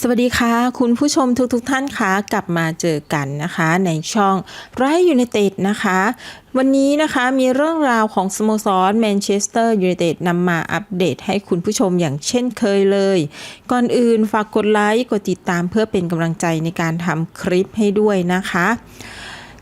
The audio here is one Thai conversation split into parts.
สวัสดีค่ะ คุณผู้ชมทุกๆทท่านคะกลับมาเจอกันนะคะ ในช่องไรยู n นเต็ดนะคะ วันนี้นะคะมีเรื่องราวของสโมสรแมนเชสเตอร์ยูไนเต็ดนำมาอัปเดตให้คุณผู้ชมอย่างเช่นเคยเลย ก่อนอื่นฝากกดไลค์กดติดตามเพื่อเป็นกำลังใจในการทำคลิปให้ด้วยนะคะ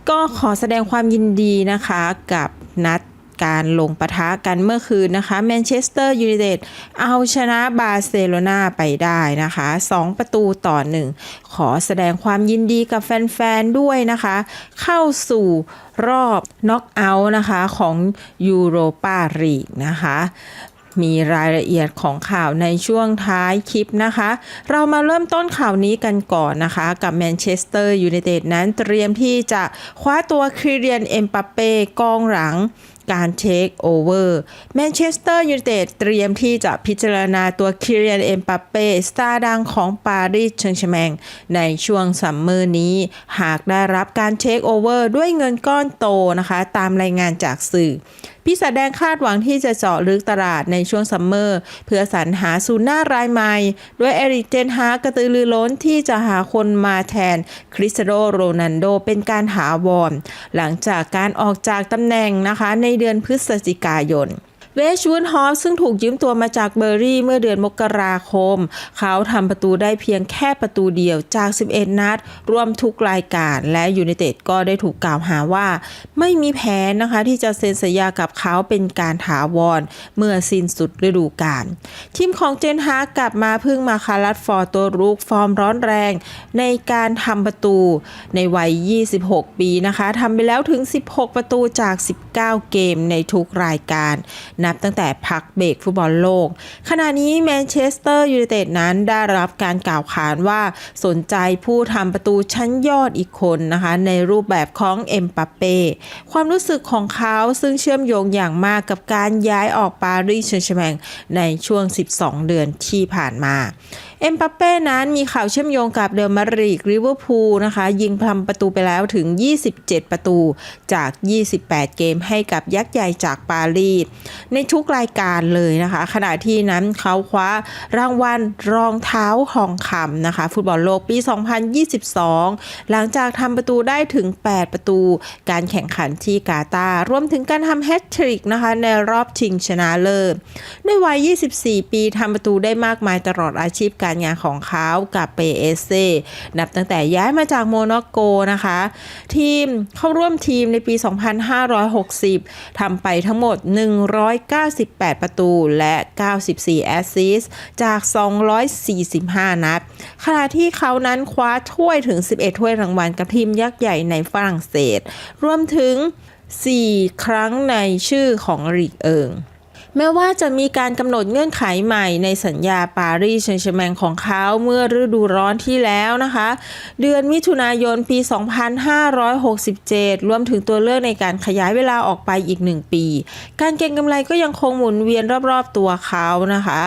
ก็ขอแสดงความยินดีนะคะกับนัด การลงปะทะกันเมื่อคืนนะคะแมนเชสเตอร์ยูไนเต็ดเอาชนะบาร์เซโลนาไปได้นะคะ 2 ประตูต่อ 1 ขอแสดงความยินดีกับแฟน ๆ ด้วยนะคะ เข้าสู่รอบน็อกเอาท์นะคะของยูโรปาลีกนะคะ มีรายละเอียดของข่าวในช่วงท้ายคลิปนะคะ เรามาเริ่มต้นข่าวนี้กันก่อนนะคะ กับแมนเชสเตอร์ยูไนเต็ดนั้นเตรียมที่จะคว้าตัวคริเดียนเอ็มปาเป้กองหลังการเทคโอเวอร์แมนเชสเตอร์ยูไนเต็ดเตรียมที่จะพิจารณาตัวคิเรียนเอ็มปาเป้สตาร์ดังของปารีสเชงชแมง ในช่วงซัมเมอร์นี้ หากได้รับการเทคโอเวอร์ด้วยเงินก้อนโตนะคะ ตามรายงานจากสื่อ พิศาแดงคาดหวังที่จะเจาะลึกตลาดในช่วงซัมเมอร์ เพื่อสรรหาซูน่ารายใหม่ ด้วยเอริกเจนฮากระตือรือร้นที่จะหาคนมาแทนคริสโตโรนันโดเป็นการหาวอนหลังจากการออกจากตำแหน่งนะคะในเดือนพฤศจิกายน เวชวูดฮอฟซึ่งถูกยืมตัวมาจากเบอร์รี่เมื่อเดือนมกราคม เขาทำประตูได้เพียงแค่ประตูเดียวจาก 11 นัด รวมทุกรายการ และยูไนเต็ดก็ได้ถูกกล่าวหาว่า ไม่มีแผนนะคะที่จะเซ็นสัญญากับเขาเป็นการถาวร เมื่อสิ้นสุดฤดูกาลทีมของเจนฮากลับมาพึ่งมาคารัตฟอร์ตัวรุกฟอร์มร้อนแรง ในการทำประตูในวัย 26 ปีนะคะทำไปแล้วถึง 16 ประตูจาก 19 เกมในทุกรายการนับตั้งแต่พักเบรกฟุตบอลโลก ขณะนี้แมนเชสเตอร์ยูไนเต็ดนั้นได้รับการกล่าวขานว่าสนใจผู้ทำประตูชั้นยอดอีกคนนะคะในรูปแบบของเอ็มปาเป้ความรู้สึกของเขาซึ่งเชื่อมโยงอย่างมากกับการย้ายออกปารีสเชงชแมงในช่วง 12 เดือนที่ผ่านมา เอ็มปัปเป้นั้นมีข่าวเชื่อมโยงกับเดลมาริกริเวอร์พูลนะคะ ยิงทำประตูไปแล้วถึง 27 ประตูจาก 28 เกมให้กับยักษ์ใหญ่จากปารีสในทุกรายการเลยนะคะ ขณะที่นั้นเขาคว้ารางวัลรองเท้าทองคำนะคะ ฟุตบอลโลกปี 2022 หลังจากทำประตูได้ถึง 8 ประตู การแข่งขันที่กาตาร์รวมถึงการทำแฮตทริกนะคะในรอบชิงชนะเลิศด้วยวัย 24 ปีทำประตูได้มากมายตลอดอาชีพการงานของเขากับเปเอเซนับตั้งแต่ย้ายมาจากโมนาโกนะคะ ทีมเข้าร่วมทีมในปี 2560 ทำไปทั้งหมด 198 ประตูและ 94 แอสซิสจาก 245 นัด ขณะที่เขานั้นคว้าถ้วยถึง 11 ถ้วยรางวัลกับทีมยักษ์ใหญ่ในฝรั่งเศส รวมถึง 4 ครั้งในชื่อของลีกเอิง แม้ว่าจะมีการกำหนดเงื่อนไขใหม่ในสัญญาปารีสแซงต์แชร์แมงของเขาเมื่อฤดูร้อนที่แล้วนะคะ เดือนมิถุนายนปี 2567 รวมถึงตัวเลือกในการขยายเวลาออกไปอีก 1 ปี การเก็งกำไรก็ยังคงหมุนเวียนรอบๆตัวเขานะคะ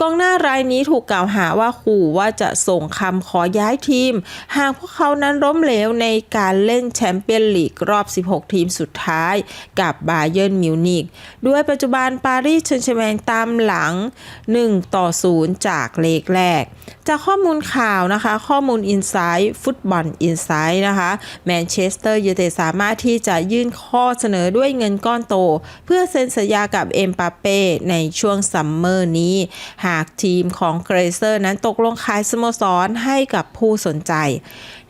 กองหน้ารายนี้ถูกกล่าวหาว่าขู่ว่าจะส่งคำขอย้ายทีม หากพวกเขานั้นล้มเหลวในการเล่นแชมเปี้ยนลีกรอบ 16 ทีมสุดท้ายกับบาเยิร์นมิวนิกด้วยปัจจุบันปารีสเชนเชแมงตามหลัง 1 ต่อ 0 จากเลกแรกจากข้อมูลข่าวนะคะ ข้อมูลอินไซต์ฟุตบอลอินไซต์นะคะแมนเชสเตอร์ยูไนเต็ดสามารถที่จะยื่นข้อเสนอด้วยเงินก้อนโต เพื่อเซ็นสัญญากับเอ็มปาเป้ในช่วงซัมเมอร์นี้ หากทีมของเกรเซอร์นั้นตกลงขายสโมสรให้กับผู้สนใจ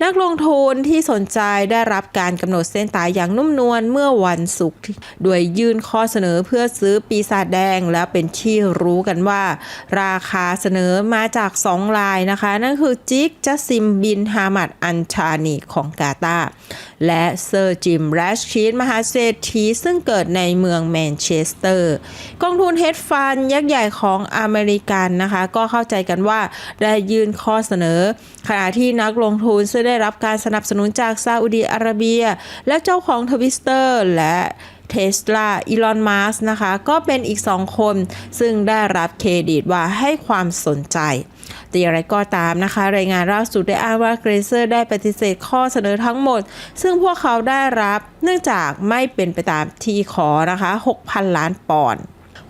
นักลงทุนที่สนใจได้รับการกำหนดเส้นตายอย่างนุ่มนวลเมื่อวันศุกร์โดยยื่นข้อเสนอเพื่อซื้อปีศาจแดงและเป็นที่รู้กันว่า ราคาเสนอมาจาก 2 ล้านยนะคะ นั่นคือจิกจัสซิมบินฮามัดอันชานีของกาตาและเซอร์จิมแรชชีดมหาเศรษฐีซึ่งเกิดในเมืองแมนเชสเตอร์ กองทุนเฮดฟันยักษ์ใหญ่ของอเมริกันนะคะ ก็เข้าใจกันว่าได้ยื่นข้อเสนอ ขณะที่นักลงทุนซึ่งได้รับการสนับสนุนจากซาอุดีอาระเบีย และเจ้าของทวิสเตอร์และเทสลา อีลอน มัสนะคะ ก็เป็นอีกสองคน ซึ่งได้รับเครดิตว่าให้ความสนใจ แต่อย่างไรก็ตามนะคะ รายงานล่าสุดได้อ้างว่าเกรเซอร์ได้ปฏิเสธข้อเสนอทั้งหมด ซึ่งพวกเขาได้รับเนื่องจากไม่เป็นไปตามที่ขอนะคะ 6,000 ล้านปอนด์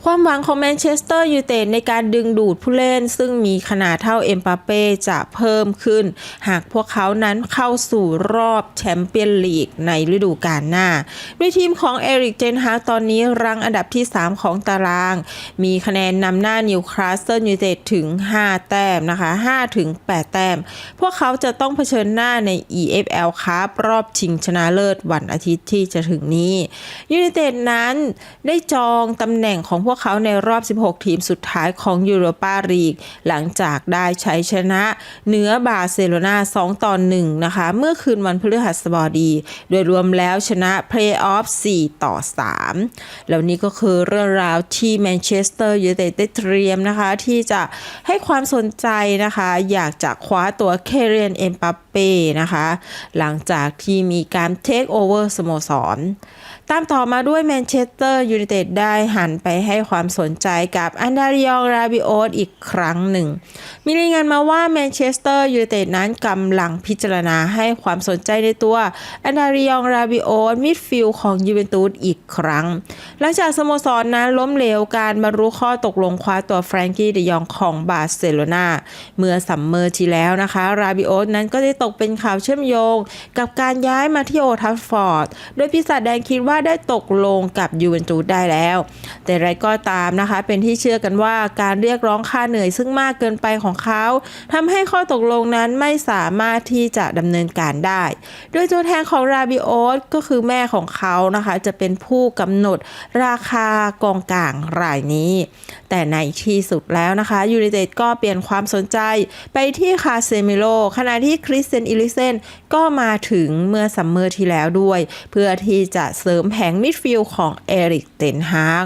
ความหวังของแมนเชสเตอร์ยูไนเต็ดในการดึงดูดผู้เล่น ซึ่งมีขนาดเท่าเอ็มปาเป้จะเพิ่มขึ้น หากพวกเขานั้นเข้าสู่รอบแชมเปี้ยนลีกในฤดูกาลหน้า ด้วยทีมของเอริกเจนฮาตอนนี้รังอันดับที่ 3 ของตาราง มีคะแนนนำหน้านิวคาสเซิลยูไนเต็ดถึง 5 แต้มนะคะ5ถึง8แต้ม พวกเขาจะต้องเผชิญหน้าใน EFL ครับรอบชิงชนะเลิศวันอาทิตย์ที่จะถึงนี้ยูไนเต็ดนั้นได้จองตำแหน่งของพวกเขาในรอบ 16 ทีมสุดท้ายของยูโรปาลีก หลังจากได้ใช้ชนะเหนือบาร์เซโลนา2ต่อ1นะคะ เมื่อคืนวันพฤหัสบดี โดยรวมแล้วชนะเพลย์ออฟ 4 ต่อ 3 แล้วนี่ก็คือเรื่องราวที่แมนเชสเตอร์ยูไนเต็ดได้เตรียมนะคะ ที่จะให้ความสนใจนะคะ อยากจะคว้าตัวเคเรียนเอ็มปัปเป้นะคะ หลังจากที่มีการเทคโอเวอร์สโมสร ตามต่อมาด้วยแมนเชสเตอร์ยูไนเต็ดได้หันไปให้ความสนใจกับอันดาริองราบิโอสอีกครั้งหนึ่ง มีรายงานมาว่าแมนเชสเตอร์ยูไนเต็ดนั้นกำลังพิจารณาให้ความสนใจในตัวอันดาริองราบิโอสมิดฟิลด์ของยูเวนตุสอีกครั้ง หลังจากสโมสรนั้นล้มเหลวการบรรลุข้อตกลงคว้าตัวแฟรงกี้เดยองของบาร์เซโลนาเมื่อซัมเมอร์ที่แล้วนะคะ ราบิโอสนั้นก็ได้ตกเป็นข่าวเชื่อมโยง กับการย้ายมาที่โอทัฟฟอร์ดโดยปีศาจแดงคิดว่าได้ตกลงกับยูเวนตุสได้แล้ว แต่ไรก็ตามนะคะ เป็นที่เชื่อกันว่าการเรียกร้องค่าเหนื่อยซึ่งมากเกินไปของเขาทำให้ข้อตกลงนั้นไม่สามารถที่จะดำเนินการได้ โดยตัวแทนของราบิโอสก็คือแม่ของเขานะคะจะเป็นผู้กำหนดราคากองกลางรายนี้ แต่ในที่สุดแล้วนะคะยูไนเต็ดก็เปลี่ยนความสนใจไปที่คาเซมิโลขณะที่คริสเซนอิลิเซนก็มาถึงเมื่อซัมเมอร์ที่แล้วด้วย เพื่อที่จะเสริมแผงมิดฟิลด์ของเอริกเตนฮาก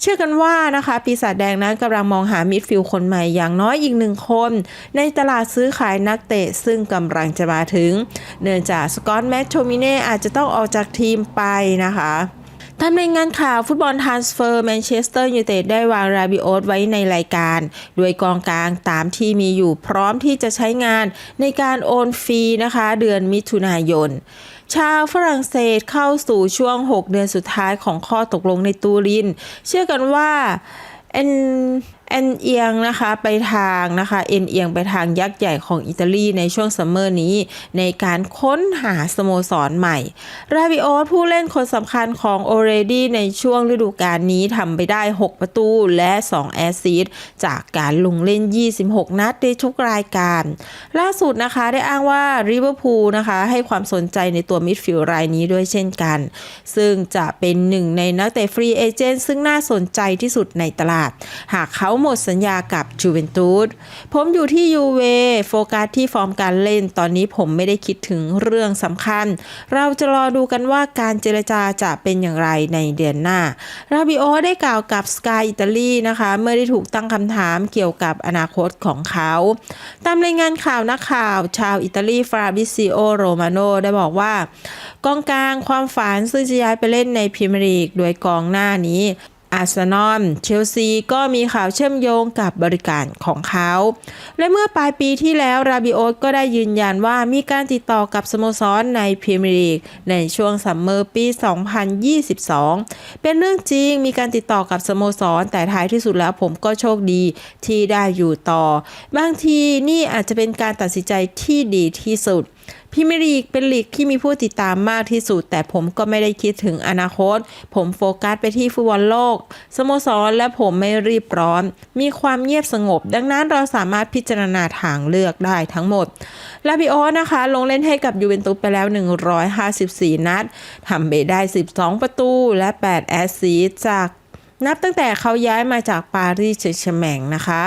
เชื่อกันว่านะคะปีศาจแดงนั้นกำลังมองหามิดฟิลด์คนใหม่อย่างน้อยอีกหนึ่งคน ในตลาดซื้อขายนักเตะซึ่งกำลังจะมาถึง เนื่องจากสกอตแมทโทมิเน่อาจจะต้องออกจากทีมไปนะคะตามรายงานข่าวฟุตบอลทรานสเฟอร์แมนเชสเตอร์ยูไนเต็ดได้วางราบิโอสไว้ในรายการด้วยกองกลางตามที่มีอยู่พร้อมที่จะใช้งานในการโอนฟรีนะคะ เดือนมิถุนายน ชาวฝรั่งเศสเข้าสู่ช่วง 6 เดือนสุดท้ายของข้อตกลงในตูริน เชื่อกันว่าเอ็นเอ็นเอียงนะคะไปทางนะคะเอ็นเอียงไปทางยักษ์ใหญ่ของอิตาลีในช่วงซัมเมอร์นี้ ในการค้นหาสโมสรใหม่ ราบิโอสผู้เล่นคนสำคัญของโอเรดี้ในช่วงฤดูกาลนี้ทำไปได้ 6 ประตูและ 2 แอสซิสจากการลงเล่น 26 นัดในทุกรายการ ล่าสุดนะคะได้อ้างว่าริเวอร์พูลนะคะให้ความสนใจในตัวมิดฟิลด์รายนี้ด้วยเช่นกัน ซึ่งจะเป็นหนึ่งในนักเตะฟรีเอเจนต์ซึ่งน่าสนใจที่สุดในตลาด หากเขาหมดสัญญากับจูเวนตุสผมอยู่ที่ยูเวโฟกัสที่ฟอร์มการเล่นตอนนี้ผมไม่ได้คิดถึงเรื่องสำคัญ เราจะรอดูกันว่าการเจรจาจะเป็นอย่างไรในเดือนหน้า ราบิโอได้กล่าวกับสกายอิตาลีนะคะเมื่อได้ถูกตั้งคำถามเกี่ยวกับอนาคตของเขา ตามรายงานข่าวนักข่าว ชาวอิตาลีฟราบิซิโอโรมาโนได้บอกว่ากองกลางความฝันซึ่งจะย้ายไปเล่นในพรีเมียร์ลีกโดยกองหน้านี้ อาร์เซนอลเชลซีก็มีข่าวเชื่อมโยงกับบริการของเขา และเมื่อปลายปีที่แล้วราบิโอสก็ได้ยืนยันว่ามีการติดต่อกับสโมสรในพรีเมียร์ลีกในช่วงซัมเมอร์ปี 2022 เป็นเรื่องจริงมีการติดต่อกับสโมสร แต่ท้ายที่สุดแล้วผมก็โชคดีที่ได้อยู่ต่อ บางทีนี่อาจจะเป็นการตัดสินใจที่ดีที่สุด พรีเมียร์ลีกเป็นลีกที่มีผู้ติดตามมากที่สุด แต่ผมก็ไม่ได้คิดถึงอนาคต ผมโฟกัสไปที่ฟุตบอลโลก สโมสรและผมไม่รีบร้อน มีความเงียบสงบ ดังนั้นเราสามารถพิจารณาทางเลือกได้ทั้งหมด ลาบิโอนะคะ ลงเล่นให้กับยูเวนตุสไปแล้ว 154 นัดทำไปได้ 12 ประตูและ 8 แอสซิสจากนับตั้งแต่เขาย้ายมาจากปารีสเซงแชแมงนะคะ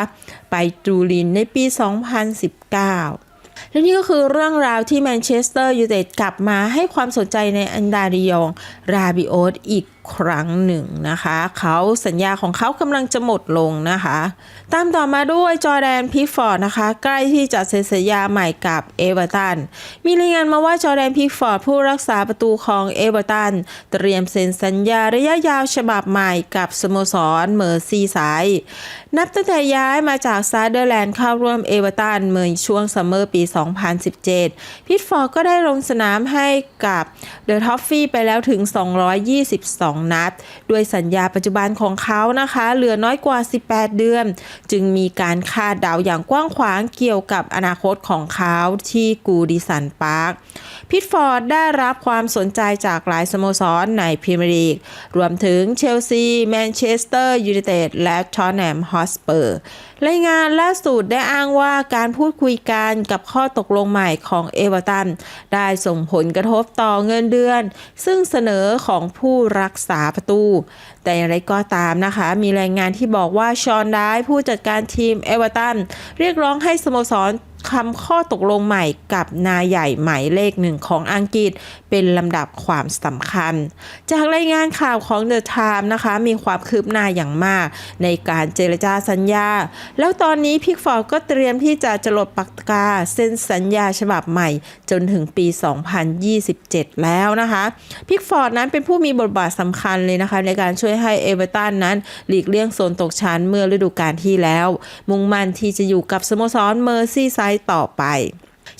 ไปจูรินในปี 2019 และนี่ก็คือเรื่องราวที่แมนเชสเตอร์ยูไนเต็ดกลับมาให้ความสนใจในอันดาริยอง ราบิโอตอีก ครั้งหนึ่งนะคะ เขาสัญญาของเขากำลังจะหมดลงนะคะ ตามต่อมาด้วยจอแดนพิฟอร์ดนะคะ ใกล้ที่จะเซ็นสัญญาใหม่กับเอเวอร์ตัน มีรายงานมาว่าจอแดนพิฟอร์ดผู้รักษาประตูของเอเวอร์ตัน เตรียมเซ็นสัญญาระยะยาวฉบับใหม่กับสโมสรเมอร์ซีไซด์นับตั้งแต่ย้ายมาจากซาเดอร์แลนด์เข้าร่วมเอเวอร์ตันเมื่อช่วงซัมเมอร์ปี 2017 พิฟอร์ดก็ได้ลงสนามให้กับเดอะท็อฟฟี่ไปแล้วถึง 222 2 นัด ด้วยสัญญาปัจจุบันของเขานะคะ เหลือน้อยกว่า 18 เดือน จึงมีการคาดเดาอย่างกว้างขวางเกี่ยวกับอนาคตของเขาที่กูดิสันพาร์คพิตฟอร์ดได้รับความสนใจจากหลายสโมสรในพรีเมียร์ลีกรวมถึงเชลซี แมนเชสเตอร์ยูไนเต็ดและทอตแนมฮอสเปอร์รายงานล่าสุดได้อ้างว่าการพูดคุยกันกับข้อตกลงใหม่ของเอเวอร์ตัน ได้ส่งผลกระทบต่อเงินเดือน ซึ่งเสนอของผู้รักษาประตู แต่อย่างไรก็ตามนะคะ มีรายงานที่บอกว่าชอนได้ผู้จัดการทีมเอเวอร์ตัน เรียกร้องให้สโมสร คำข้อตกลงใหม่กับนายใหญ่หมายเลขหนึ่งของอังกฤษเป็นลำดับความสำคัญ จากรายงานข่าวของ The Time นะคะ มีความคืบหน้าอย่างมาก ในการเจรจาสัญญา แล้วตอนนี้พิกฟอร์ดก็เตรียมที่จะจรดปากกาเซ็นสัญญาฉบับใหม่จนถึงปี 2027 แล้วนะคะพิกฟอร์ดนั้นเป็นผู้มีบทบาทสำคัญเลยนะคะ ในการช่วยให้เอเวอร์ตันนั้น หลีกเลี่ยงโซนตกชั้นเมื่อฤดูกาลที่แล้ว มุ่งมั่นที่จะอยู่กับสโมสรเมอร์ซี่ไซดต่อไป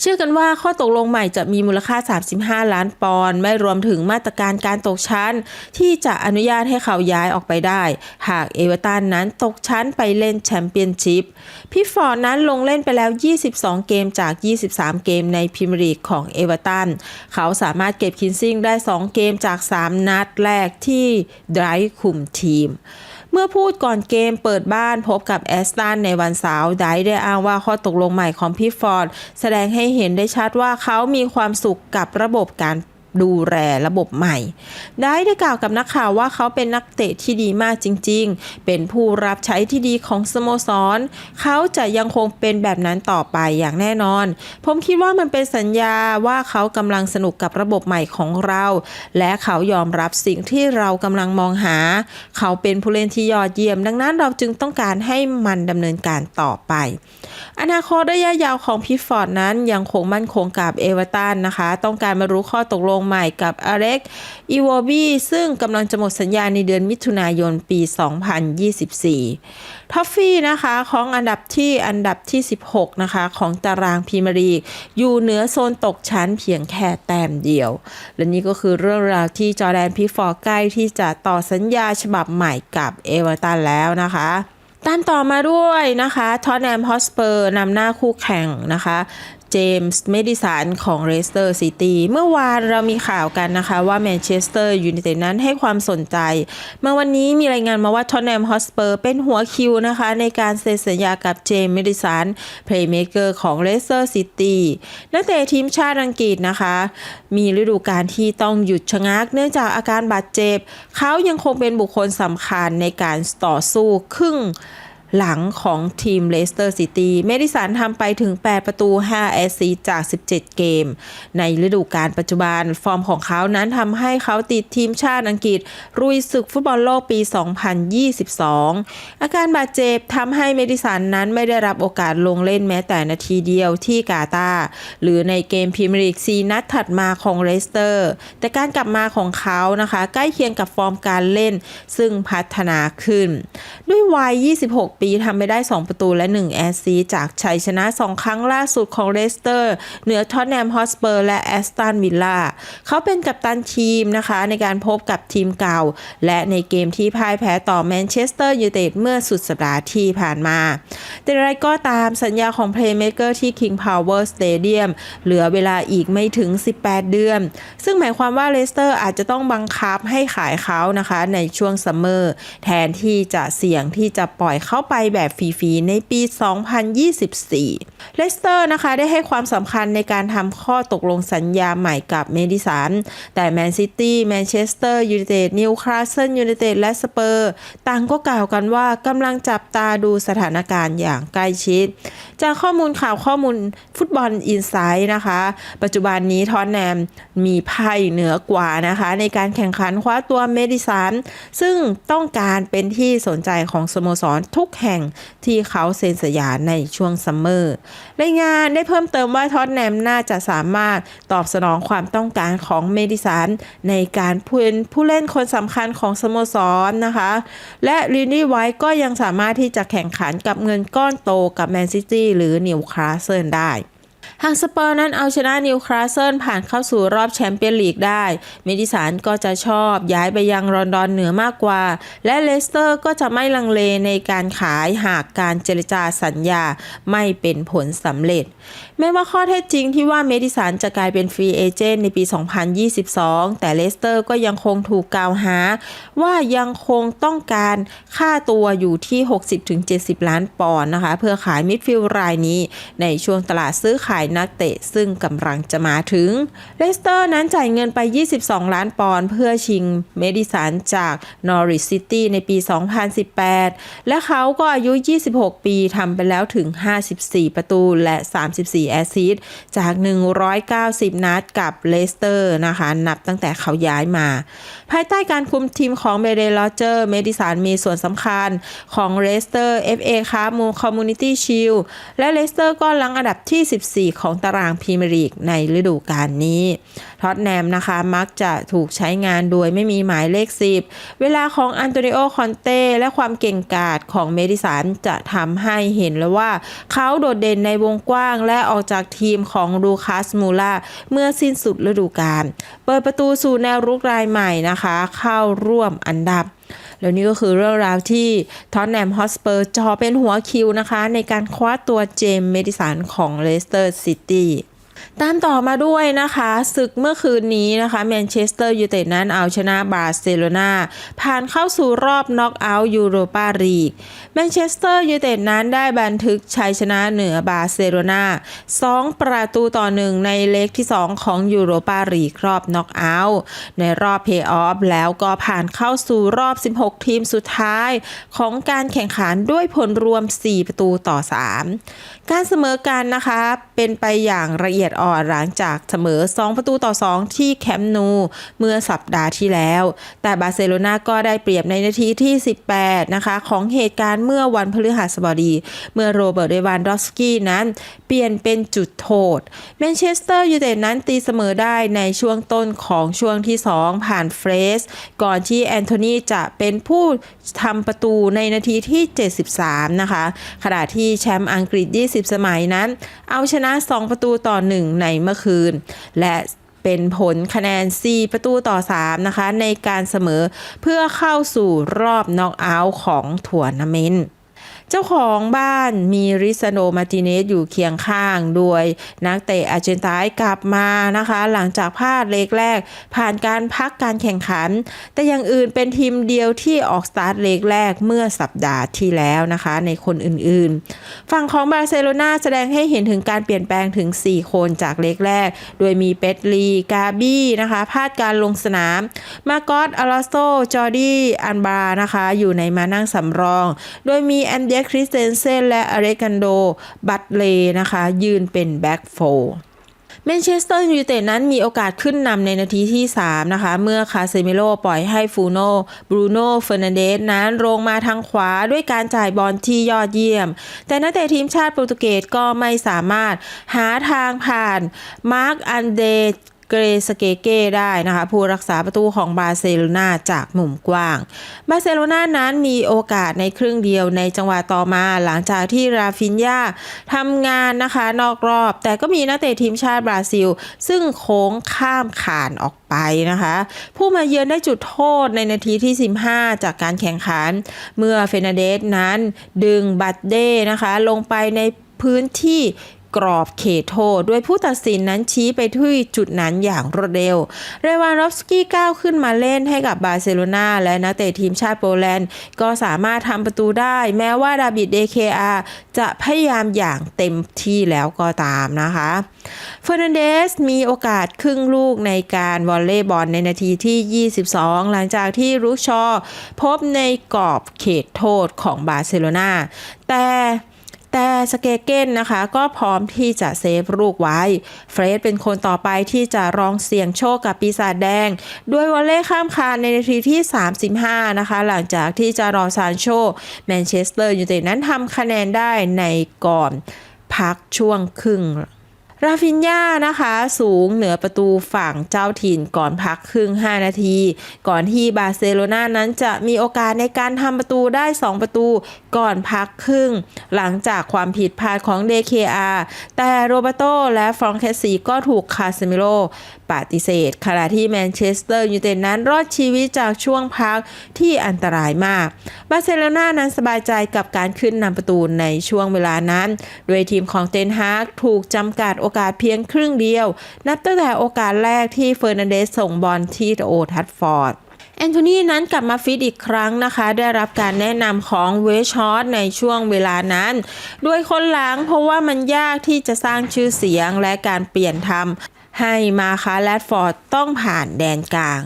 เชื่อกันว่าข้อตกลงใหม่จะมีมูลค่า 35 ล้านปอนด์ไม่รวมถึงมาตรการการตกชั้น ที่จะอนุญาตให้เขาย้ายออกไปได้ หากเอเวอร์ตันนั้นตกชั้นไปเล่นแชมเปี้ยนชิพพี่ฟอร์นั้นลงเล่นไปแล้ว 22 เกมจาก 23 เกมในพรีเมียร์ลีกของเอเวอร์ตัน เขาสามารถเก็บคินซิ่งได้ 2 เกมจาก 3 นัดแรกที่ไดรฟ์คุมทีม เมื่อพูดก่อนเกมเปิดบ้านพบกับแอสตันในวันเสาร์ไดได้อ้างว่าข้อตกลงใหม่ของพี่ฟอร์ด แสดงให้เห็นได้ชัดว่าเขามีความสุขกับระบบการ ดูแลระบบใหม่ ได้ได้กล่าวกับนักข่าวว่าเขาเป็นนักเตะที่ดีมากจริง ๆ เป็นผู้รับใช้ที่ดีของสโมสร เขาจะยังคงเป็นแบบนั้นต่อไปอย่างแน่นอน ผมคิดว่ามันเป็นสัญญาว่าเขากำลังสนุกกับระบบใหม่ของเรา และเขายอมรับสิ่งที่เรากำลังมองหา เขาเป็นผู้เล่นที่ยอดเยี่ยม ดังนั้นเราจึงต้องการให้มันดำเนินการต่อไป อนาคตระยะยาวของพิฟฟอร์ดนั้นยังคงมั่นคงกับเอเวอร์ตันนะคะ ต้องการมารู้ข้อตกลงใหม่กับอเล็กอีวอบีซึ่งกำลังจะหมดสัญญาในเดือนมิถุนายนปี 2024ท็อฟฟี่นะคะของอันดับที่อันดับที่ 16 นะคะ ของตารางพรีเมียร์ลีก อยู่เหนือโซนตกชั้นเพียงแค่แต้มเดียว และนี่ก็คือเรื่องราวที่จอร์แดนพิฟฟอร์ดใกล้ที่จะต่อสัญญาฉบับใหม่กับเอเวอร์ตันแล้วนะคะ ตามต่อมาด้วยนะคะทอตแนมฮอสเปอร์นำหน้าคู่แข่งนะคะ เจมส์เมดิสันของเรสเตอร์ซิตี้เมื่อวานเรามีข่าวกันนะคะว่าแมนเชสเตอร์ยูไนเต็ดนั้นให้ความสนใจเมื่อวันนี้มีรายงานมาว่าทอตแนมฮอสเปอร์เป็นหัวคิวนะคะในการเซ็นสัญญากับเจมส์เมดิสันเพลย์เมเกอร์ของเรสเตอร์ซิตี้นักเตะทีมชาติอังกฤษนะคะ มีฤดูกาลที่ต้องหยุดชะงัก เนื่องจากอาการบาดเจ็บ เขายังคงเป็นบุคคลสำคัญในการต่อสู้ครึ่ง หลังของทีมเลสเตอร์ซิตี้เมดิสันทำไปถึง 8 ประตู 5 แอสซีจาก 17 เกม ในฤดูกาลปัจจุบัน ฟอร์มของเขานั้นทำให้เขาติดทีมชาติอังกฤษ รุยศึกฟุตบอลโลกปี 2022 อาการบาดเจ็บทำให้เมดิสันนั้นไม่ได้รับโอกาสลงเล่นแม้แต่นาทีเดียวที่กาตาหรือในเกมพรีเมียร์ลีก 4 นัดถัดมาของเลสเตอร์ แต่การกลับมาของเขานะคะ ใกล้เคียงกับฟอร์มการเล่นซึ่งพัฒนาขึ้น ด้วยวัย 26 ปีทำไปได้ 2 ประตูและ 1 แอสซีจากชัยชนะ 2 ครั้งล่าสุดของเลสเตอร์ เหนือท็อตแนมฮอสเปอร์ และแอสตันวิลล่าเขาเป็นกัปตันทีมนะคะในการพบกับทีมเก่า และในเกมที่พ่ายแพ้ต่อแมนเชสเตอร์ยูไนเต็ดเมื่อสุดสัปดาห์ที่ผ่านมา แต่ไรก็ตามสัญญาของเพลย์เม k เกอร์ที่ King Power Stadium เหลือเวลาอีกไม่ถึง 18 เดือน ซึ่งหมายความว่าเลสเตอร์อาจจะต้องบังคับให้ขายเขานะคะในช่วงซัมเมอร์ แทนที่จะเสี่ยงที่จะปล่อยเขาไปแบบฟรีๆ ในปี 2024 เลสเตอร์นะคะได้ให้ความสำคัญในการทำข้อตกลงสัญญาใหม่กับเมดิสัน แต่แมนซิตี้แมนเชสเตอร์ยูไนเต็ดนิวคาสเซิลยูไนเต็ดและสเปอร์ต่างก็กล่าวกันว่ากำลังจับตาดูสถานการณ์อย่างใกล้ชิด จากข้อมูลข่าวข้อมูลฟุตบอลอินไซด์นะคะ ปัจจุบันนี้ทอนแนมมีไพ่เหนือกว่านะคะ ในการแข่งขันคว้าตัวเมดิสัน ซึ่งต้องการเป็นที่สนใจของสโมสรทุกแห่งที่เขาเซ็นสัญญาในช่วงซัมเมอร์ รายงานได้เพิ่มเติมว่าท็อตแนมน่าจะสามารถตอบสนองความต้องการของเมดิสันในการเป็นผู้เล่นคนสำคัญของสโมสรนะคะ และลินดี้ไวท์ก็ยังสามารถที่จะแข่งขันกับเงินก้อนโตกับแมนซิตี้หรือนิวคาสเซิลได้ หากสเปอร์นั้นเอาชนะนิวคาสเซิลผ่านเข้าสู่รอบแชมเปี้ยนลีกได้ เมดิสันก็จะชอบย้ายไปยังรอนดอนเหนือมากกว่า และเลสเตอร์ก็จะไม่ลังเลในการขายหากการเจรจาสัญญาไม่เป็นผลสำเร็จ แม้ว่าข้อเท็จจริงที่ว่าเมดิสันจะกลายเป็นฟรีเอเจนต์ในปี 2022 แต่เลสเตอร์ก็ยังคงถูกกล่าวหา ว่ายังคงต้องการค่าตัวอยู่ที่ 60-70 ล้านปอนด์นะคะ เพื่อขายมิดฟิลด์รายนี้ในช่วงตลาดซื้อขายนักเตะซึ่งกำลังจะมาถึง เลสเตอร์นั้นจ่ายเงินไป 22 ล้านปอนด์เพื่อชิงเมดิสันจากนอริ c ซิตี้ในปี 2018 และเขาก็อายุ 26 ปีทำไปแล้วถึง 54 ประตูและ 34 แอสซิสจาก 190 นัดกับเลสเตอร์นะคะ นับตั้งแต่เขาย้ายมา ภายใต้การคุมทีมของเบเดลอเจอร์เมดิสันมีส่วนสำคัญของเลสเตอร์ FA ครับมูคอมมูนิตี้ชิลและเลสเตอร์ก็ลังอันดับที่ 14ของตารางพรีเมียร์ลีกในฤดูกาลนี้ ท็อตแนมนะคะมักจะถูกใช้งานโดยไม่มีหมายเลข 10 เวลาของอันโตนิโอคอนเต้และความเก่งกาจของเมดิสันจะทำให้เห็นแล้วว่า เขาโดดเด่นในวงกว้างและออกจากทีมของลูคัสมูล่าเมื่อสิ้นสุดฤดูกาลเปิดประตูสู่แนวรุกรายใหม่นะคะ เข้าร่วมอันดับ แล้วนี่ก็คือเรื่องราวที่ท็อตแนมฮอสเปอร์จอเป็นหัวคิวนะคะ ในการคว้าตัวเจมส์เมดิสันของเลสเตอร์ซิตี้ ตามต่อมาด้วยนะคะศึกเมื่อคืนนี้นะคะแมนเชสเตอร์ยูไนเต็ดนั้นเอาชนะบาร์เซโลนาผ่านเข้าสู่รอบน็อกเอาท์ยูโรปาลีกแมนเชสเตอร์ยูไนเต็ดนั้นได้บันทึกชัยชนะเหนือบาร์เซโลนา2 ประตูต่อหนึ่งในเล็กที่ 2 ของยูโรปาลีกรอบน็อกเอาท์ในรอบเพย์ออฟแล้วก็ผ่านเข้าสู่รอบ 16 ทีมสุดท้ายของการแข่งขันด้วยผลรวม 4 ประตูต่อ 3 การเสมอกันนะคะเป็นไปอย่างละเอียดอ่อนหลังจากเสมอ 2 ประตูต่อ 2 ที่แคมป์นูเมื่อสัปดาห์ที่แล้ว แต่บาร์เซโลนาก็ได้เปรียบในนาทีที่ 18 นะคะ ของเหตุการณ์เมื่อวันพฤหัสบดี เมื่อโรเบิร์ตเดวานดอสกี้นั้นเปลี่ยนเป็นจุดโทษแมนเชสเตอร์ยูไนเต็ดนั้นตีเสมอได้ในช่วงต้นของช่วงที่ 2 ผ่านเฟรส ก่อนที่แอนโทนีจะเป็นผู้ทำประตูในนาทีที่ 73 นะคะ ขณะที่แชมป์อังกฤษ 20 สมัยนั้น เอาชนะ 2 ประตูต่อ 1ในเมื่อคืน และเป็นผลคะแนน 4 ประตูต่อ 3 นะคะ ในการเสมอเพื่อเข้าสู่รอบน็อกเอาท์ของทัวร์นาเมนต์ เจ้าของบ้านมีริซโนมาติเนสอยู่เคียงข้างโดยนักเตะอาร์เจนตายกลับมานะคะ หลังจากพลาดเลกแรก ผ่านการพักการแข่งขัน แต่อย่างอื่นเป็นทีมเดียวที่ออกสตาร์ทเลกแรกเมื่อสัปดาห์ที่แล้วนะคะ ในคนอื่นๆ ฝั่งของบาร์เซโลนาแสดงให้เห็นถึงการเปลี่ยนแปลงถึง 4 คนจากเลกแรก โดยมีเปตลีกาบี้นะคะพลาดการลงสนาม มาโกอสอาราโซจอร์ดี้อันบานะคะ อยู่ในมานั่งสำรอง โดยมีแอนเดรคริสเตนเซนและอเรกันโด บัตเลนะคะ ยืนเป็นแบ็กโฟแมนเชสเตอร์ยูไนเต็ดนั้นมีโอกาสขึ้นนำในนาทีที่ 3 นะคะ เมื่อคาเซมิโลปล่อยให้ฟูโนบรูโนเฟอร์นันเดสนั้นลงมาทางขวาด้วยการจ่ายบอลที่ยอดเยี่ยม แต่นักเตะทีมชาติโปรตุเกสก็ไม่สามารถหาทางผ่านมาร์กอันเด เกรสเกเก้ได้นะคะ ผู้รักษาประตูของบาร์เซโลนาจากมุมกว้าง บาร์เซโลนานั้นมีโอกาสในครึ่งเดียวในจังหวะต่อมาหลังจากที่ราฟินยาทำงานนะคะนอกรอบ แต่ก็มีนักเตะทีมชาติบราซิล ซึ่งโค้งข้ามขานออกไปนะคะ ผู้มาเยือนได้จุดโทษในนาทีที่ 15 จากการแข่งขัน เมื่อเฟรนันเดสนั้นดึงบัตเด้นะคะ ลงไปในพื้นที่ กรอบเขตโทษ โดยผู้ตัดสินนั้นชี้ไปที่จุดนั้นอย่างรวดเร็ว เรวานอฟสกี้ก้าวขึ้นมาเล่นให้กับบาร์เซโลนาและนักเตะทีมชาติโปแลนด์ ก็สามารถทำประตูได้ แม้ว่าดาบิดเดเคอาจะพยายามอย่างเต็มที่แล้วก็ตามนะคะเฟอร์นันเดสมีโอกาสครึ่งลูกในการวอลเลย์บอลในนาทีที่ 22 หลังจากที่รูชอพบในกรอบเขตโทษของบาร์เซโลนาแต่ แต่สเกเกนนะคะก็พร้อมที่จะเซฟลูกไว้ เฟรดเป็นคนต่อไปที่จะรองเสี่ยงโชคกับปีศาจแดง ด้วยวอลเล่ข้ามคานในนาทีที่ 35 นะคะ หลังจากที่จะรอซานโชแมนเชสเตอร์ยูไนเต็ดนั้นทำคะแนนได้ในก่อนพักช่วงครึ่ง ราฟินญานะคะ สูงเหนือประตูฝั่งเจ้าถิ่นก่อนพักครึ่ง 5 นาที ก่อนที่บาร์เซโลนานั้นจะมีโอกาสในการทำประตูได้ 2 ประตูก่อนพักครึ่ง หลังจากความผิดพลาดของ DKR แต่โรเบโตและฟรองเคสซีก็ถูกคาเซมิโลปฏิเสธขณะที่แมนเชสเตอร์ยูไนเต็ดนั้นรอดชีวิตจากช่วงพักที่อันตรายมาก บาร์เซโลนานั้นสบายใจกับการขึ้นนำประตูในช่วงเวลานั้น โดยทีมของเตนฮากถูกจำกัดโอกาสเพียงครึ่งเดียว นับตั้งแต่โอกาสแรกที่เฟอร์นันเดสส่งบอลที่โอทัดฟอร์ดแอนโทนีนั้นกลับมาฟิตอีกครั้งนะคะ ได้รับการแนะนำของเวชชอตในช่วงเวลานั้น ด้วยคนหลังเพราะว่ามันยากที่จะสร้างชื่อเสียงและการเปลี่ยนทำ ให้มาคาแรดฟอร์ดต้องผ่านแดนกลาง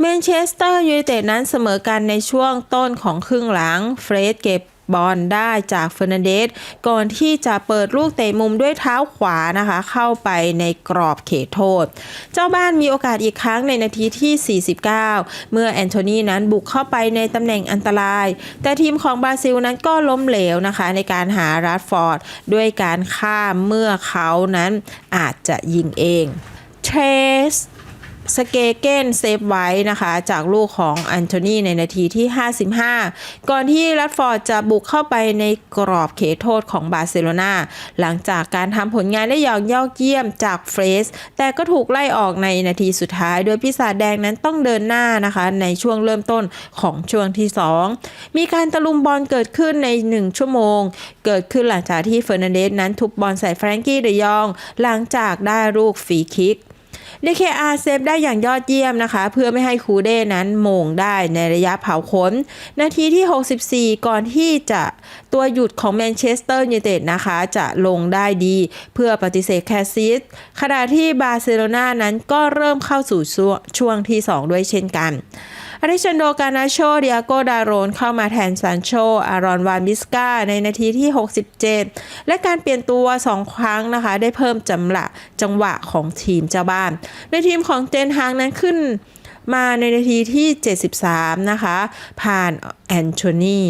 แมนเชสเตอร์ยูไนเต็ดนั้นเสมอกันในช่วงต้นของครึ่งหลัง เฟรดเก็บ บอลได้จากเฟอร์นันเดสก่อนที่จะเปิดลูกเตะมุมด้วยเท้าขวานะคะ เข้าไปในกรอบเขตโทษ เจ้าบ้านมีโอกาสอีกครั้งในนาทีที่ 49 เมื่อแอนโทนีนั้นบุกเข้าไปในตำแหน่งอันตราย แต่ทีมของบราซิลนั้นก็ล้มเหลวนะคะ ในการหารัดฟอร์ด ด้วยการข้ามเมื่อเขานั้นอาจจะยิงเองเทรส สเกเกนเซฟไว้นะคะ จากลูกของอันโทนีในนาทีที่ 55 ก่อนที่รัดฟอร์ดจะบุกเข้าไปในกรอบเขตโทษของบาร์เซโลนาหลังจากการทำผลงานได้อย่างยอดเยี่ยมจากเฟรส แต่ก็ถูกไล่ออกในนาทีสุดท้าย โดยพิศาจแดงนั้นต้องเดินหน้านะคะ ในช่วงเริ่มต้นของช่วงที่ 2 มีการตะลุมบอลเกิดขึ้นใน 1 ชั่วโมง เกิดขึ้นหลังจากที่เฟอร์นันเดสนั้นทุบบอลใส่แฟรงกี้เดยอง หลังจากได้ลูกฟรีคิก DKR เซฟได้อย่างยอดเยี่ยมนะคะ เพื่อไม่ให้คูเด้นั้นโมงได้ในระยะเผาขน นาทีที่ 64 ก่อนที่จะตัวหยุดของแมนเชสเตอร์ยูไนเต็ดนะคะ จะลงได้ดีเพื่อปฏิเสธแคสซิสขณะที่บาร์เซโลนานั้นก็เริ่มเข้าสู่ช่วงช่วงที่ 2 ด้วยเช่นกัน อริชันโดกานาโชเดียโกดาโรนเข้ามาแทนซานโช อารอนวานบิสกาในนาทีที่ 67 และการเปลี่ยนตัว 2 ครั้งนะคะ ได้เพิ่มจำละจังหวะของทีมเจ้าบ้าน ในทีมของเจนฮางนั้นขึ้นมาในนาทีที่ 73 นะคะ ผ่านแอนโทนี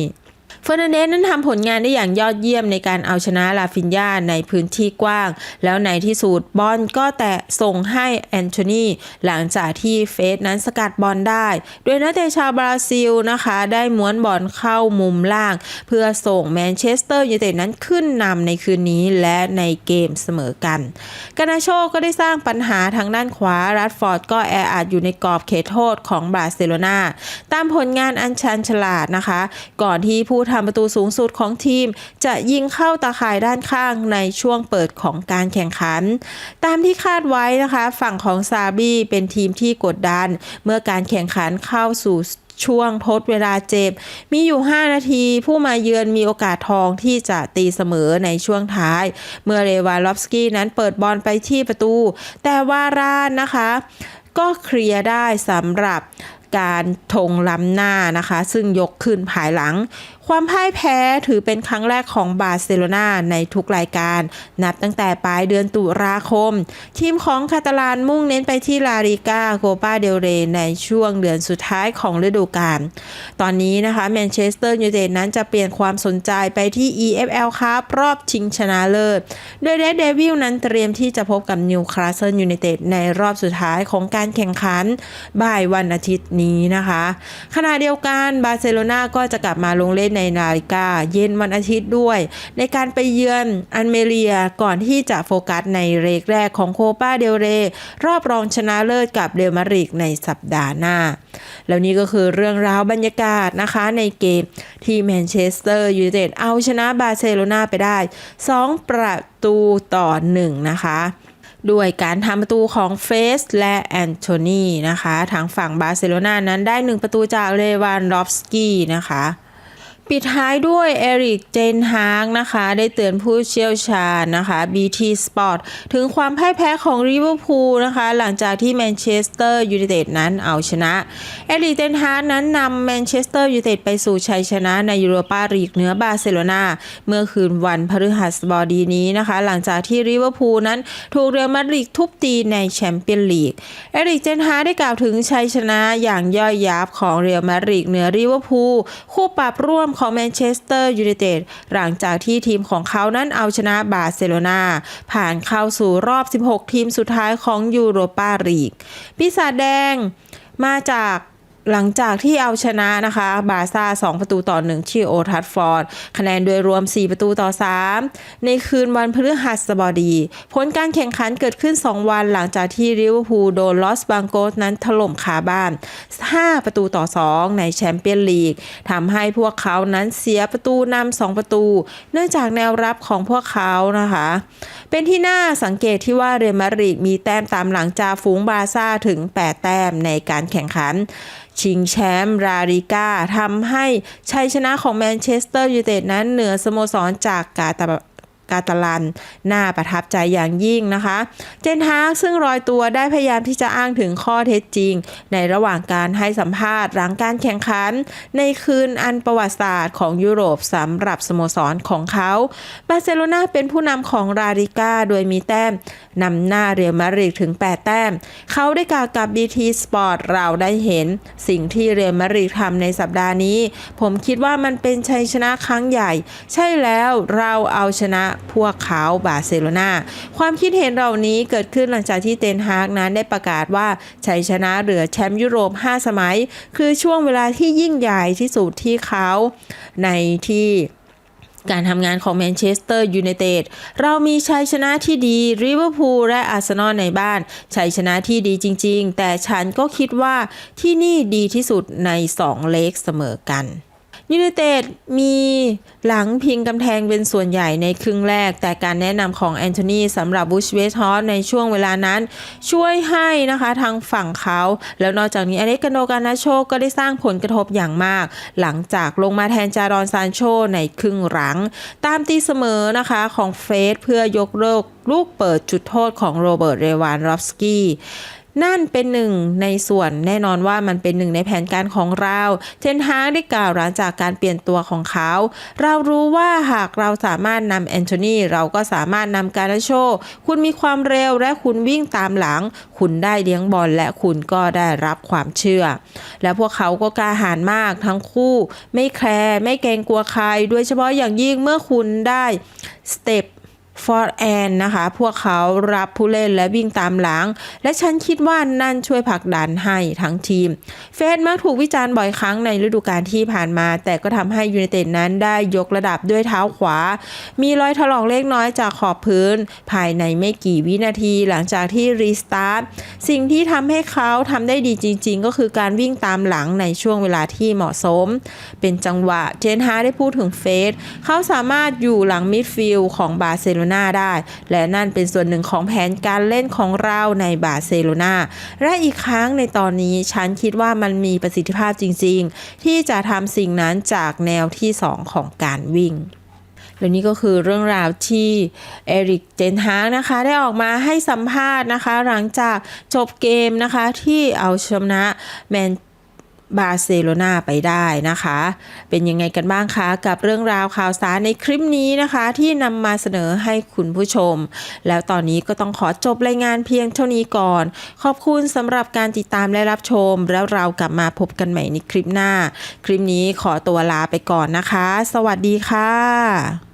เฟอร์นันเดสนั้นทำผลงานได้อย่างยอดเยี่ยมในการเอาชนะลาฟินยาในพื้นที่กว้าง แล้วในที่สุดบอลก็แตะส่งให้แอนโทนีหลังจากที่เฟสนั้นสกัดบอลได้ โดยนักเตะชาวบราซิลนะคะได้ม้วนบอลเข้ามุมล่าง เพื่อส่งแมนเชสเตอร์ยูไนเต็ดนั้นขึ้นนำในคืนนี้และในเกมเสมอกัน กานาโชก็ได้สร้างปัญหาทางด้านขวารัดฟอร์ดก็แออัดอยู่ในกรอบเขตโทษของบาร์เซโลนาตามผลงานอันชันฉลาดนะคะ ก่อนที่ผู้ทำประตูสูงสุดของทีม จะยิงเข้าตาข่ายด้านข้างในช่วงเปิดของการแข่งขัน ตามที่คาดไว้นะคะ ฝั่งของซาบีเป็นทีมที่กดดัน เมื่อการแข่งขันเข้าสู่ช่วงทดเวลาเจ็บ มีอยู่ 5 นาที ผู้มาเยือนมีโอกาสทองที่จะตีเสมอในช่วงท้าย เมื่อเรวาลอฟสกี้นั้นเปิดบอลไปที่ประตู แต่ว่าร่านนะคะ ก็เคลียร์ได้สำหรับการทงล้ำหน้านะคะ ซึ่งยกขึ้นภายหลังความพ่ายแพ้ถือเป็นครั้งแรกของบาร์เซโลนาในทุกรายการ นับตั้งแต่ปลายเดือนตุลาคม ทีมของคาตาลานมุ่งเน้นไปที่ลาลิกาโคปาเดลเรในช่วงเดือนสุดท้ายของฤดูกาลตอนนี้นะคะแมนเชสเตอร์ยูไนเต็ดนั้นจะเปลี่ยนความสนใจไปที่ EFL ครับรอบชิงชนะเลิศ โดยเรดเดวิลนั้นเตรียมที่จะพบกับนิวคาสเซิลยูไนเต็ดในรอบสุดท้ายของการแข่งขันบ่ายวันอาทิตย์นี้นะคะ ขณะเดียวกันบาร์เซโลนาก็จะกลับมาลงเล่นในนาฬิกาเย็นวันอาทิตย์ด้วย ในการไปเยือนอันเมเรียก่อนที่จะโฟกัสในเรกแรกของโคปาเดลเร รอบรองชนะเลิศกับเรอัลมาริดในสัปดาห์หน้า แล้วนี่ก็คือเรื่องราวบรรยากาศนะคะในเกมที่แมนเชสเตอร์ยูไนเต็ดเอาชนะบาร์เซโลนาไปได้ 2 ประตูต่อ 1 นะคะด้วยการทำประตูของเฟสและแอนโทนีนะคะ ทางฝั่งบาร์เซโลนานั้นได้ 1 ประตูจากเลวานดอฟสกี้นะคะ ปิดท้ายด้วยเอริกเจนฮากนะคะ ได้เตือนผู้เชี่ยวชาญนะคะ BT Sport ถึงความพ่ายแพ้ของลิเวอร์พูลนะคะ หลังจากที่แมนเชสเตอร์ยูไนเต็ดนั้นเอาชนะ เอริกเจนฮากนั้นนำแมนเชสเตอร์ยูไนเต็ดไปสู่ชัยชนะในยูโรปาลีกเหนือบาร์เซโลนาเมื่อคืนวันพฤหัสบดีนี้นะคะ หลังจากที่ลิเวอร์พูลนั้นถูกเรอัลมาดริดทุบตีในแชมเปี้ยนลีก เอริกเจนฮากได้กล่าวถึงชัยชนะอย่างย่อยยับของเรอัลมาดริดเหนือลิเวอร์พูลคู่ปรับร่วมของแมนเชสเตอร์ยูไนเต็ดหลังจากที่ทีมของเขานั้นเอาชนะบาร์เซโลนาผ่านเข้าสู่รอบ 16 ทีมสุดท้ายของยูโรปาลีกปีศาจแดงมาจาก หลังจากที่เอาชนะนะคะ บาซ่า 2 ประตูต่อ 1 ที่โอทัฟฟอร์ด คะแนนโดยรวม 4 ประตูต่อ 3 ในคืนวันพฤหัสบดี ผลการแข่งขันเกิดขึ้น 2 วันหลังจากที่ลิเวอร์พูลโดนลอสบังโกสนั้นถล่มคาบ้าน 5 ประตูต่อ 2 ในแชมเปี้ยนลีกทำให้พวกเขานั้นเสียประตูนำ2ประตู เนื่องจากแนวรับของพวกเขานะคะ เป็นที่น่าสังเกตที่ว่าเรอัลมาดริดมีแต้มตามหลังจาฝูงบาซ่าถึง 8 แต้มในการแข่งขัน ชิงแชมป์ราลิก้าทำให้ชัยชนะของแมนเชสเตอร์ยูไนเต็ดนั้นเหนือสโมสรจากกาตา กาตาลัน น่าประทับใจอย่างยิ่งนะคะ เจนฮากซึ่งรอยตัวได้พยายามที่จะอ้างถึงข้อเท็จจริง ในระหว่างการให้สัมภาษณ์หลังการแข่งขัน ในคืนอันประวัติศาสตร์ของยุโรปสำหรับสโมสรของเขาบาร์เซโลนาเป็นผู้นำของราลิก้าโดยมีแต้มนำหน้าเรียลมาดริดถึง 8 แต้ม เขาได้กล่าวกับ BT Sport เราได้เห็นสิ่งที่เรียลมาดริดทำในสัปดาห์นี้ ผมคิดว่ามันเป็นชัยชนะครั้งใหญ่ ใช่แล้วเราเอาชนะพวกเขาบาร์เซโลนาความคิดเห็นเหล่านี้เกิดขึ้นหลังจากที่เตนฮากนั้นได้ประกาศว่าชัยชนะเหลือแชมป์ยุโรป 5 สมัย คือช่วงเวลาที่ยิ่งใหญ่ที่สุดที่เขาในที่การทำงานของแมนเชสเตอร์ยูไนเต็ด เรามีชัยชนะที่ดีริเวอร์พูลและอาร์เซนอลในบ้าน ชัยชนะที่ดีจริง ๆ แต่ฉันก็คิดว่าที่นี่ดีที่สุดใน 2 เลกเสมอกัน ยูไนเต็ดมีหลังพิงกำแพงเป็นส่วนใหญ่ในครึ่งแรก แต่การแนะนำของแอนโทนีสำหรับบูชเวสฮอสในช่วงเวลานั้น ช่วยให้นะคะทางฝั่งเขา แล้วนอกจากนี้อเล็กกานโดกานาโชก็ได้สร้างผลกระทบอย่างมาก หลังจากลงมาแทนจารอนซานโชในครึ่งหลัง ตามตีเสมอนะคะของเฟสเพื่อยกเลิกลูกเปิดจุดโทษของโรเบิร์ต เรวานรอฟสกี้ นั่นเป็นหนึ่งในส่วนแน่นอนว่ามันเป็นหนึ่งในแผนการของเรา เทนฮากได้กล่าวหลังจากการเปลี่ยนตัวของเขา เรารู้ว่าหากเราสามารถนำแอนโทนีเราก็สามารถนำการาโช คุณมีความเร็วและคุณวิ่งตามหลัง คุณได้เลี้ยงบอลและคุณก็ได้รับความเชื่อ และพวกเขาก็กล้าหาญมากทั้งคู่ ไม่แคร์ไม่เกรงกลัวใครโดยเฉพาะอย่างยิ่งเมื่อคุณได้สเต็ป ฟอร์ดแอนนะคะ พวกเขารับผู้เล่นและวิ่งตามหลัง และฉันคิดว่านั่นช่วยผลักดันให้ทั้งทีม เฟสมักถูกวิจารณ์บ่อยครั้งในฤดูกาลที่ผ่านมา แต่ก็ทำให้ยูไนเต็ดนั้นได้ยกระดับด้วยเท้าขวา มีรอยถลอกเล็กน้อยจากขอบพื้น ภายในไม่กี่วินาทีหลังจากที่รีสตาร์ทสิ่งที่ทำให้เขาทำได้ดีจริง ๆ ก็คือการวิ่งตามหลังในช่วงเวลาที่เหมาะสม เป็นจังหวะเจนฮาได้พูดถึงเฟสเขาสามารถอยู่หลังมิดฟิลด์ของบาร์เซโลนาได้ และนั่นเป็นส่วนหนึ่งของแผนการเล่นของเราในบาร์เซโลนาและอีกครั้งในตอนนี้ฉันคิดว่ามันมีประสิทธิภาพจริง ๆ ที่จะทำสิ่งนั้นจากแนวที่ 2 ของการวิ่งและนี่ก็คือเรื่องราวที่เอริกเจนฮากนะคะได้ออกมาให้สัมภาษณ์นะคะ หลังจากจบเกมนะคะที่เอาชนะแมน บาร์เซโลนาไปได้นะคะ เป็นยังไงกันบ้างคะ กับเรื่องราวข่าวสารในคลิปนี้นะคะ ที่นำมาเสนอให้คุณผู้ชม แล้วตอนนี้ก็ต้องขอจบรายงานเพียงเท่านี้ก่อน ขอบคุณสำหรับการติดตามและรับชม แล้วเรากลับมาพบกันใหม่ในคลิปหน้า คลิปนี้ขอตัวลาไปก่อนนะคะ สวัสดีค่ะ